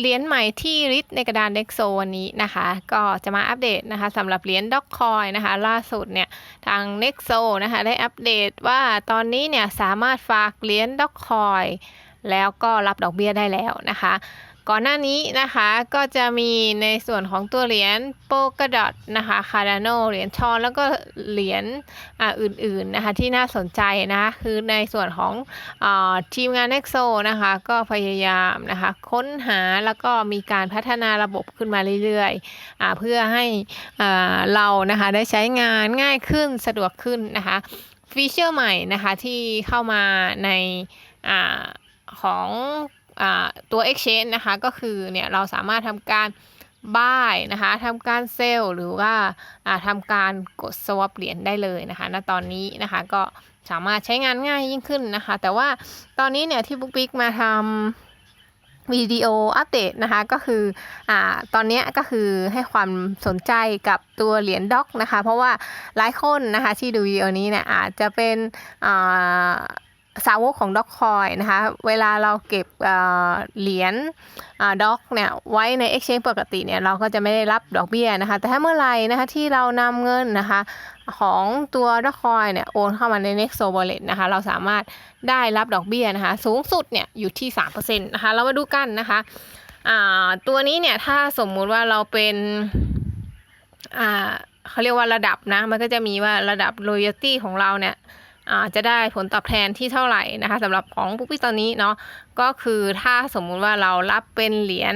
เหรียญใหม่ที่ริดในกระดานเด็กโซวันนี้นะคะ ก็จะมาอัปเดตนะคะสำหรับเหรียญด็อกคอยนะคะ ล่าสุดเนี่ยทาง n e x o นะคะได้อัปเดตว่าตอนนี้เนี่ยสามารถฝากเหรียญด็อกคอยแล้วก็รับดอกเบี้ยได้แล้วนะคะ ก่อนหน้านี้นะคะก็จะมีในส่วนของตัวเหรียญโปกดอทนะคะคาร์ดานเหรียญชอนแล้วก็เหรียญอื่นๆนะคะที่น่าสนใจนะคะคือในส่วนของอทีมงาน n e x o นะคะก็พยายามนะคะค้นหาแล้วก็มีการพัฒนาระบบขึ้นมาเรื่อยๆเพื่อให้เรานะคะได้ใช้งานง่ายขึ้นสะดวกขึ้นนะคะฟีเจอร์ใหม่นะคะที่เข้ามาในอของ ตัว Exchange นะคะก็คือเนี่ยเราสามารถทำการ buy นะคะทำการเซลล์หรือว่าทำการกด swap เหรียญได้เลยนะคะณตอนนี้นะคะก็สามารถใช้งานง่ายยิ่งขึ้นนะคะ แต่ว่าตอนนี้เนี่ยที่บุ๊กบิ๊กมาทำวิดีโออัปเดตนะคะก็คืออ่าตอนนี้ก็คือให้ความสนใจกับตัวเหรียญด็อกนะคะ เพราะว่าหลายคนนะคะที่ดูวิดีโอนี้เนี่ยอาจจะเป็นอ่า สาวกของด็อกคอยนะคะ เวลาเราเก็บเหรียญด็อกเนี่ยไว้ใน Exchange ปกติเนี่ยเราก็จะไม่ได้รับดอกเบี้ยนะคะ แต่ถ้าเมื่อไหร่นะคะที่เรานำเงินนะคะของตัวด็อกคอยเนี่ยโอนเข้ามาใน Nexo Wallet นะคะ เราสามารถได้รับดอกเบี้ยนะคะ สูงสุดเนี่ยอยู่ที่3%นะคะ เรามาดูกันนะคะตัวนี้เนี่ยถ้าสมมุติว่าเราเป็นเขาเรียกว่าระดับนะ มันก็จะมีว่าระดับ loyalty ของเราเนี่ย จะได้ผลตอบแทนที่เท่าไหร่นะคะสำหรับของปุ๊กปี้ตอนนี้เนาะก็คือถ้าสมมุติว่าเรารับเป็นเหรียญ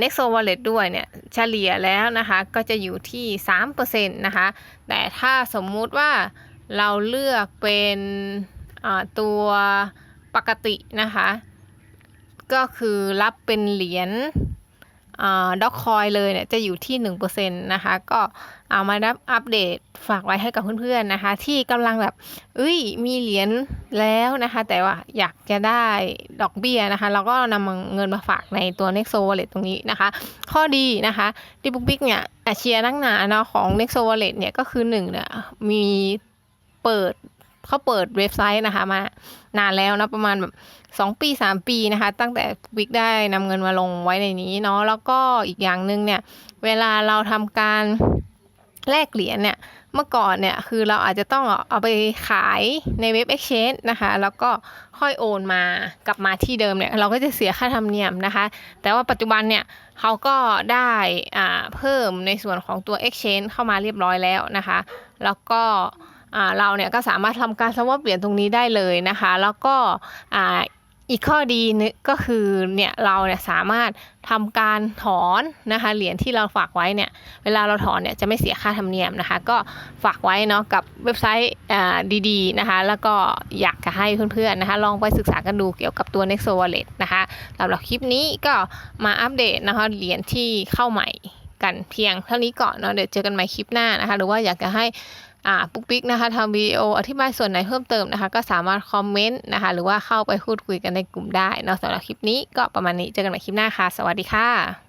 Nexo Wallet ด้วยเนี่ยเฉลี่ยแล้วนะคะก็จะอยู่ที่3%นะคะแต่ถ้าสมมุติว่าเราเลือกเป็นตัวปกตินะคะ ก็คือรับเป็นเหรียญ ด็อกคอยเลยเนี่ยจะอยู่ที่ 1%นะคะ ก็เอามาดับอัปเดตฝากไว้ให้กับเพื่อนๆนะคะ ที่กำลังแบบเอ้ยมีเหรียญแล้วนะคะ แต่ว่าอยากจะได้ดอกเบี้ยนะคะ เราก็นำเงินมาฝากในตัว Nexo Wallet ตรงนี้นะคะ ข้อดีนะคะที่ปุ๊กปิ๊กเนี่ยเชียร์นักหนาเนาะของ Nexo Wallet เนี่ยก็คือ1เนี่ยมีเปิด เขาเปิดเว็บไซต์นะคะมานานแล้วนะประมาณแบบสองปีสามปีนะคะ ตั้งแต่วิกได้นำเงินมาลงไว้ในนี้เนาะแล้วก็อีกอย่างหนึ่งเนี่ย เวลาเราทำการแลกเหรียญเนี่ยเมื่อก่อนเนี่ยคือเราอาจจะต้องเอาไปขายในเว็บ Exchange นะคะ แล้วก็ค่อยโอนมากลับมาที่เดิมเนี่ยเราก็จะเสียค่าธรรมเนียมนะคะ แต่ว่าปัจจุบันเนี่ยเขาก็ได้อ่าเพิ่มในส่วนของตัว Exchange เข้ามาเรียบร้อยแล้วนะคะ แล้วก็ เราเนี่ยก็สามารถทำการสวอปเหรียญตรงนี้ได้เลยนะคะ แล้วก็อีกข้อดีนึก็คือเนี่ยเราเนี่ยสามารถทำการถอนนะคะเหรียญที่เราฝากไว้เนี่ยเวลาเราถอนเนี่ยจะไม่เสียค่าธรรมเนียมนะคะ ก็ฝากไว้เนาะกับเว็บไซต์ดีๆนะคะ แล้วก็อยากจะให้เพื่อนๆนะคะ ลองไปศึกษากันดูเกี่ยวกับตัว Nexo Wallet นะคะสำหรับคลิปนี้ก็มาอัปเดตนะคะเหรียญที่เข้าใหม่กันเพียงเท่านี้ก่อนเนาะเดี๋ยวเจอกันใหม่คลิปหน้านะคะ หรือว่าอยากจะให้ อ่าปุ๊กปิ๊กนะคะทำวิดีโออธิบายส่วนไหนเพิ่มเติมนะคะ ก็สามารถคอมเมนต์นะคะ หรือว่าเข้าไปพูดคุยกันในกลุ่มได้เนาะสำหรับคลิปนี้ก็ประมาณนี้เจอกันใหม่คลิปหน้าค่ะ สวัสดีค่ะ